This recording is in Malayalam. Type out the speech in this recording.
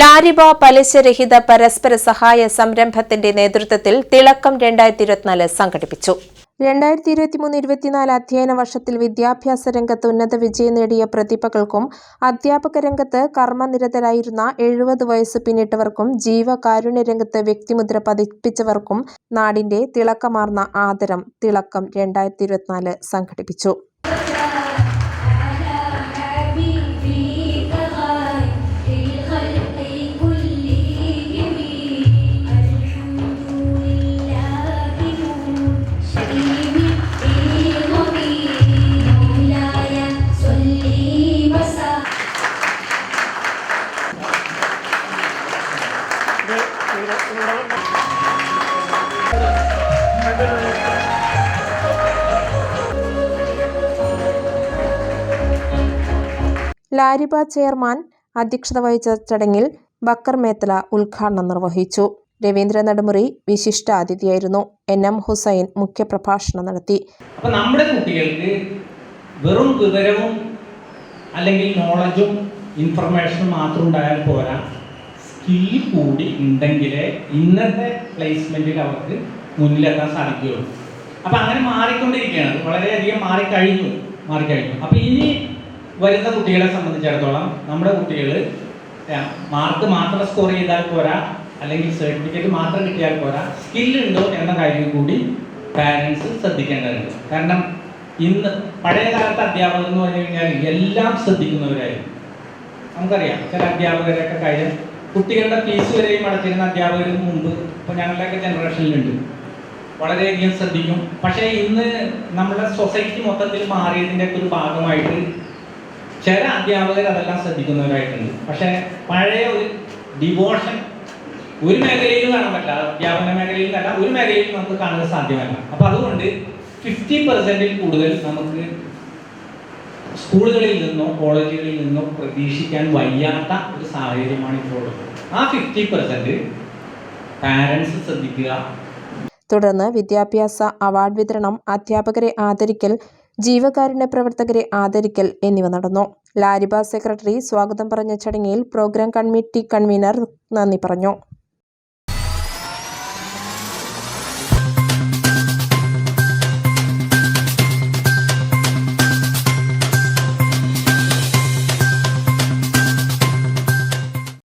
ലാരിബ പലിശരഹിത പരസ്പര സഹായ സംരംഭത്തിന്റെ നേതൃത്വത്തിൽ തിളക്കം രണ്ടായിരത്തി ഇരുപത്തിനാല് സംഘടിപ്പിച്ചു. രണ്ടായിരത്തി ഇരുപത്തിമൂന്ന് ഇരുപത്തിനാല് അധ്യയന വർഷത്തിൽ വിദ്യാഭ്യാസ രംഗത്ത് ഉന്നത വിജയം നേടിയ പ്രതിഭകൾക്കും അധ്യാപക രംഗത്ത് കർമ്മനിരതരായിരുന്ന എഴുപത് വയസ്സ് പിന്നിട്ടവർക്കും ജീവകാരുണ്യ രംഗത്ത് വ്യക്തിമുദ്ര പതിപ്പിച്ചവർക്കും നാടിന്റെ തിളക്കമാർന്ന ആദരം തിളക്കം രണ്ടായിരത്തി സംഘടിപ്പിച്ചു. ലാരിബ ചെയർമാൻ അധ്യക്ഷത വഹിച്ച ചടങ്ങിൽ ബക്കർ മേത്തല ഉദ്ഘാടനം നിർവഹിച്ചു. രവീന്ദ്ര നടുമുറി വിശിഷ്ട അതിഥിയായിരുന്നു. എൻ എം ഹുസൈൻ മുഖ്യപ്രഭാഷണം നടത്തി. അപ്പൊ നമ്മുടെ കുട്ടികൾക്ക് വെറും വിവരവും അല്ലെങ്കിൽ നോളജും ഇൻഫർമേഷനും മാത്രം ഉണ്ടായാൽ പോരാ. സ്കിൽ കൂടി ഉണ്ടെങ്കിലേ ഇന്നത്തെ പ്ലേസ്മെന്റിൽ അവർക്ക് മുന്നിലെത്താൻ സാധിക്കുകയുള്ളൂ. അപ്പൊ അങ്ങനെ മാറിക്കൊണ്ടിരിക്കുകയാണ്. വളരെയധികം മാറിക്കഴിഞ്ഞു. മാറിക്കഴിഞ്ഞു. അപ്പൊ ഇനി വരുന്ന കുട്ടികളെ സംബന്ധിച്ചിടത്തോളം നമ്മുടെ കുട്ടികൾ മാർക്ക് മാത്രം സ്കോർ ചെയ്താൽ പോരാ അല്ലെങ്കിൽ സർട്ടിഫിക്കറ്റ് മാത്രം കിട്ടിയാൽ പോരാ സ്കില്ലുണ്ടോ എന്ന കാര്യം കൂടി പാരൻസ് ശ്രദ്ധിക്കേണ്ടതുണ്ട്. കാരണം ഇന്ന് പഴയ കാലത്തെ അധ്യാപകർ എന്ന് പറഞ്ഞു കഴിഞ്ഞാൽ എല്ലാം ശ്രദ്ധിക്കുന്നവരായിരുന്നു നമുക്കറിയാം ചില അധ്യാപകരൊക്കെ കാര്യം കുട്ടികളുടെ ഫീസ് വരെയും അടച്ചിരുന്ന അധ്യാപകർക്ക് മുമ്പ് ഇപ്പോൾ ഞങ്ങളുടെയൊക്കെ ജനറേഷനിലുണ്ട് വളരെയധികം ശ്രദ്ധിക്കും. പക്ഷേ ഇന്ന് നമ്മുടെ സൊസൈറ്റി മൊത്തത്തിൽ മാറിയതിന്റെ ഒരു ഭാഗമായിട്ട് ചില അധ്യാപകർ അതെല്ലാം ശ്രദ്ധിക്കുന്നവരായിട്ടുണ്ട്. പക്ഷേ പഴയ ഒരു ഡിവോഷൻ ഒരു മേഖലയിലും കാണാൻ പറ്റില്ല. അധ്യാപന മേഖലയിൽ അല്ല ഒരു മേഖലയിലും നമുക്ക് കാണാൻ സാധ്യമല്ല. അപ്പൊ അതുകൊണ്ട് ഫിഫ്റ്റി പെർസെന്റിൽ കൂടുതൽ നമുക്ക് സ്കൂളുകളിൽ നിന്നോ കോളേജുകളിൽ നിന്നോ പ്രതീക്ഷിക്കാൻ വയ്യാത്ത ഒരു സാഹചര്യമാണ് ഇപ്പോൾ ആ ഫിഫ്റ്റി പെർസെന്റ് പാരൻസ് ശ്രദ്ധിക്കുക. തുടർന്ന് വിദ്യാഭ്യാസ അവാർഡ് വിതരണം അധ്യാപകരെ ആദരിക്കൽ ജീവകാരുണ്യ പ്രവർത്തകരെ ആദരിക്കൽ എന്നിവ നടന്നു. ലാരിബ സെക്രട്ടറി സ്വാഗതം പറഞ്ഞ ചടങ്ങിൽ പ്രോഗ്രാം കമ്മിറ്റി കൺവീനർ നന്ദി പറഞ്ഞു.